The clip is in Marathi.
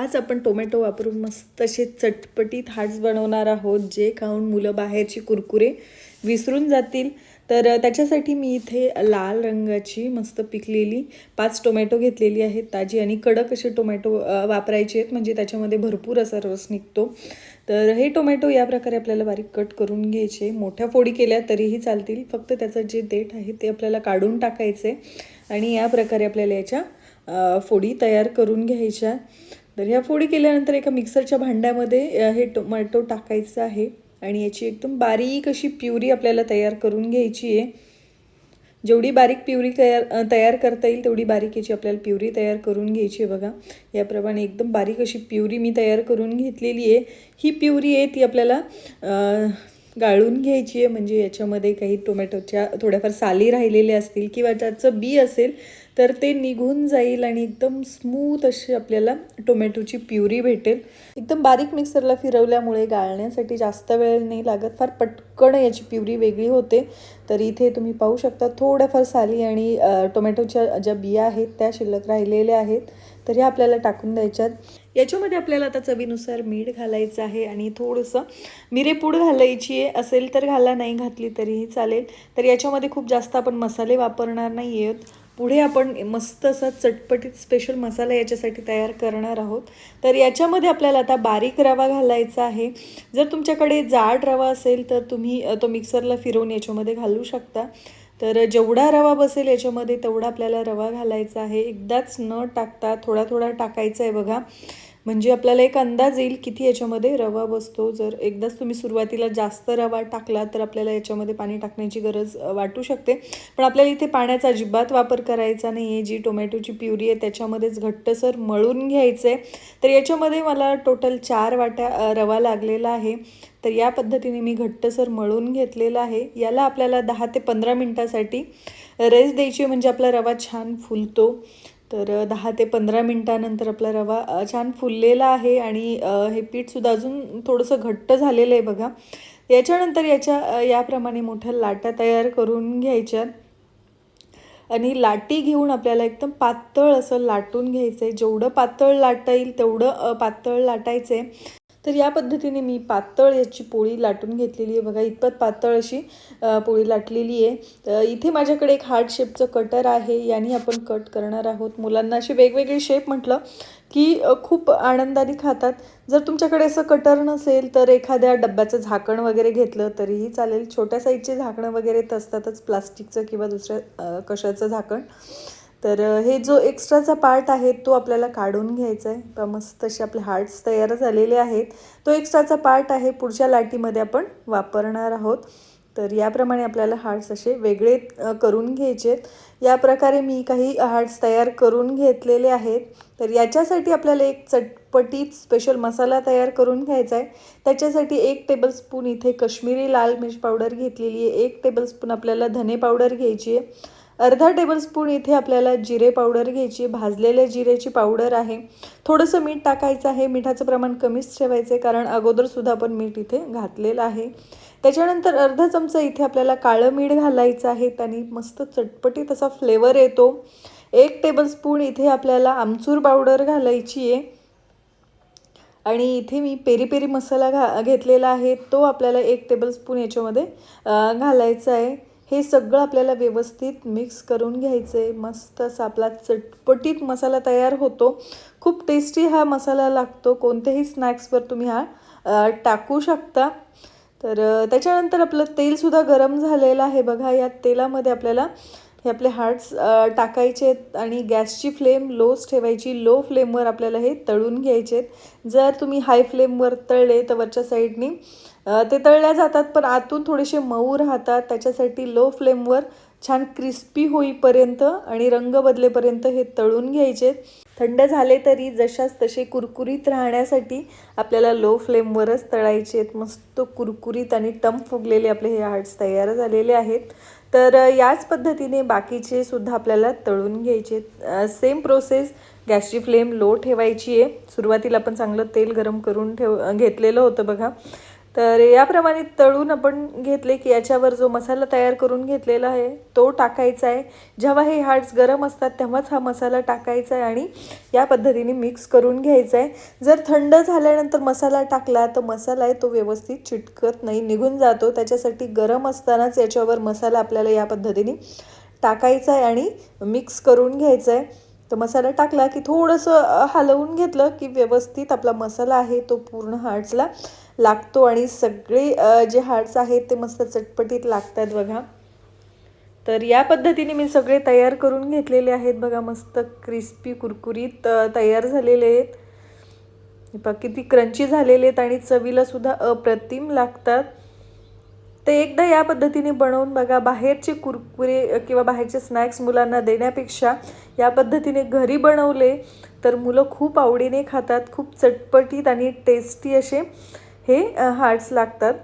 आज आपण टोमॅटो वापरून मस्त असे चटपटीत हार्ट्स बनवणार आहोत जे खाऊन मुलं बाहेरची कुरकुरे विसरून जातील. तर त्याच्यासाठी मी इथे लाल रंगाची मस्त पिकलेली पाच टोमॅटो घेतलेली आहेत ताजी आणि कडक असे टोमॅटो वापरायचे आहेत. म्हणजे त्याच्यामध्ये भरपूर असा रस निघतो. तर हे टोमॅटो या प्रकारे आपल्याला बारीक कट करून घ्यायचे. मोठ्या फोडी केल्या तरीही चालतील. फक्त त्याचं जे देठ आहे ते आपल्याला काढून टाकायचे आणि या प्रकारे आपल्याला याच्या फोडी तयार करून घ्यायच्या. तर ह्या फोडी केल्यानंतर एका मिक्सरच्या भांड्यामध्ये हे टोमॅटो टाकायचं आहे. आणि याची एकदम बारीक अशी प्युरी आपल्याला तयार करून घ्यायची आहे. जेवढी बारीक प्युरी तयार तयार करता येईल तेवढी बारीक याची आपल्याला प्युरी तयार करून घ्यायची आहे बघा. याप्रमाणे एकदम बारीक अशी प्युरी मी तयार करून घेतलेली आहे. ही प्युरी आहे ती आपल्याला गाळून घ्यायची आहे. म्हणजे याच्यामध्ये काही टोमॅटोच्या थोड्याफार साली राहिलेल्या असतील किंवा त्याचं बी असेल तर ते निघून जाईल आणि एकदम स्मूथ अशी आपल्याला टोमॅटोची प्युरी भेटेल. एकदम बारीक मिक्सरला फिरवल्यामुळे गाळण्यासाठी जास्त वेळ नाही लागत. फार पटकन याची प्युरी वेगळी होते. तर इथे तुम्ही पाहू शकता थोड्याफार साली आणि टोमॅटोच्या ज्या बिया आहेत त्या शिल्लक राहिलेल्या आहेत. तर ह्या आपल्याला टाकून द्यायच्यात. याच्यामध्ये आपल्याला आता चवीनुसार मीठ घालायचं आहे आणि थोडंसं मिरेपूड घालायची आहे. असेल तर घाला नाही घातली तरीही चालेल. तर याच्यामध्ये खूप जास्त आपण मसाले वापरणार नाही आहेत पुढे आपण मस्त असा चटपटीत स्पेशल मसाला याच्यासाठी तयार करणार आहोत. तर याच्यामध्ये आपल्याला आता बारीक रवा घालायचा आहे. जर तुमच्याकडे जाड रवा असेल तर तुम्ही तो मिक्सरला फिरवून याच्यामध्ये घालू शकता. तर जेवढा रवा बसेल याच्यामध्ये तेवढा आपल्याला रवा घालायचा आहे. एकदाच न टाकता थोडा थोडा टाकायचा आहे बघा. म्हणजे आपल्याला एक अंदाज येईल किती याच्यामध्ये रवा बसतो. जर एकदाच तुम्ही सुरुवातीला जास्त रवा टाकला तर आपल्याला याच्यामध्ये पाणी टाकण्याची गरज वाटू शकते. पण आपल्याला इथे पाण्याचा अजिबात वापर करायचा नाही आहे जी टोमॅटोची प्युरी आहे त्याच्यामध्येच घट्टसर मळून घ्यायचं. आहे तर याच्यामध्ये मला टोटल चार वाट्या रवा लागलेला आहे. तर या पद्धतीने मी घट्टसर मळून घेतलेला आहे. याला आपल्याला दहा ते पंधरा मिनटासाठी रेस द्यायची म्हणजे आपला रवा छान फुलतो. तर दहा ते पंधरा मिनटानंतर आपला रवा छान फुललेला आहे आणि हे पीठसुद्धा अजून थोडंसं घट्ट झालेलं आहे बघा. याच्यानंतर याच्या याप्रमाणे मोठ्या लाट्या तयार करून घ्यायच्या. आणि लाटी घेऊन आपल्याला एकदम पातळ असं लाटून घ्यायचं आहे जेवढं पातळ लाटता येईल तेवढं पातळ लाटायचं आहे तर या पद्धतीने मी पातळ याची पोळी लाटून घेतलेली आहे. बघा इतपत पातळ अशी पोळी लाटलेली आहे. तर इथे माझ्याकडे एक हार्ट शेपचं कटर आहे. याने आपण कट करणार आहोत. मुलांना असे वेगवेगळे शेप म्हटलं की खूप आनंदाने खातात. जर तुमच्याकडे असं कटर नसेल तर एखाद्या डब्याचं झाकण वगैरे घेतलं तरीही चालेल. छोट्या साईजचे झाकणं वगैरे तर असतातच प्लास्टिकचं किंवा दुसऱ्या कशाचं झाकण. तर हे जो एक्स्ट्राचा पार्ट आहे तो आपल्याला काढून घ्यायचा आहे तर मस्त असे आपले हार्ट्स तयार झालेले आहेत. तो एक्स्ट्राचा पार्ट आहे पुढच्या लाटीमध्ये आपण वापरणार आहोत. तर याप्रमाणे आपल्याला हार्ट्स असे वेगळे करून घ्यायचे आहेत या प्रकारे मी काही हार्ट्स तयार करून घेतलेले आहेत. तर याच्यासाठी आपल्याला एक चटपटीत स्पेशल मसाला तयार करून घ्यायचा आहे त्याच्यासाठी एक टेबलस्पून इथे कश्मीरी लाल मिर्च पावडर घेतलेली आहे. एक टेबलस्पून आपल्याला धने पावडर घ्यायची आहे अर्धा टेबलस्पून इथे आपल्याला जिरे पावडर घ्यायची भाजलेल्या जिरेची पावडर आहे. थोडंसं मीठ टाकायचं आहे. मिठाचं प्रमाण कमीच ठेवायचं आहे कारण अगोदरसुद्धा आपण मीठ इथे घातलेलं आहे. त्याच्यानंतर अर्धा चमचा इथे आपल्याला काळं मीठ घालायचं आहे. त्याने मस्त चटपटीत असा फ्लेवर येतो. एक टेबलस्पून इथे आपल्याला आमचूर पावडर घालायची आहे. आणि इथे मी पेरी पेरी मसाला घा घेतलेला आहे. तो आपल्याला एक टेबलस्पून याच्यामध्ये घालायचा आहे. हे सगळं आपल्याला व्यवस्थित मिक्स करून घ्यायचं आहे मस्त असा आपला चटपटीत मसाला तयार होतो. खूप टेस्टी हा मसाला लागतो. कोणत्याही स्नॅक्सवर तुम्ही हा टाकू शकता. तर त्याच्यानंतर आपलं तेलसुद्धा गरम झालेलं आहे. बघा या तेलामध्ये आपल्याला हे आपले हार्ट्स टाकायचे आहेत आणि गॅसची फ्लेम लोच ठेवायची. लो फ्लेमवर आपल्याला हे तळून घ्यायचे आहेत. जर तुम्ही हाय फ्लेमवर तळले तर वरच्या साईडनी ते तळल्या जातात पण आतून थोडेसे मऊ राहतात. त्याच्यासाठी लो फ्लेमवर छान क्रिस्पी होईपर्यंत आणि रंग बदलेपर्यंत हे तळून घ्यायचे. थंड झाले तरी जशाच तसे कुरकुरीत राहण्यासाठी आपल्याला लो फ्लेमवरच तळायचे आहेत. मस्त कुरकुरीत आणि टम फुगलेले आपले हे हार्ट्स तयार झालेले आहेत. तर याच पद्धतीने बाकीचे सुद्धा आपल्याला तळून घ्यायचे सेम प्रोसेस गॅसची फ्लेम लो ठेवायची आहे. सुरुवातीला आपण चांगलं तेल गरम करून ठेव घेतलेलं होतं बघा. तर याप्रमाणे तळून आपण घेतले की याच्यावर जो मसाला तयार करून घेतलेला आहे तो टाकायचा आहे. जेव्हा हे हार्ट्स गरम असतात तेव्हाच हा मसाला टाकायचा आहे आणि या पद्धतीने मिक्स करून घ्यायचा आहे. जर थंड झाल्यानंतर मसाला टाकला तर मसाला आहे तो व्यवस्थित चिटकत नाही निघून जातो. त्याच्यासाठी गरम असतानाच याच्यावर मसाला आपल्याला या पद्धतीने टाकायचा आहे आणि मिक्स करून घ्यायचा आहे. तर मसाला टाकला की थोडंसं हलवून घेतलं की व्यवस्थित आपला मसाला आहे तो पूर्ण हार्ट्सला लागतो आणि सगळे जे हार्ट्स आहेत ते मस्त चटपटीत लागतात बघा. तर या पद्धतीने मी सगळे तयार करून घेतलेले आहेत बघा मस्त क्रिस्पी कुरकुरीत तयार झालेले आहेत. किती क्रंची झालेले आहेत आणि चवीला सुद्धा अप्रतिम लागतात. ते एकदा या पद्धतीने बनवून बघा बाहेरचे कुरकुरे किंवा बाहेरचे स्नॅक्स मुलांना देण्यापेक्षा या पद्धतीने घरी बनवले तर मुलं खूप आवडीने खातात खूप चटपटीत आणि टेस्टी असे. हे हार्ट्स लागतात.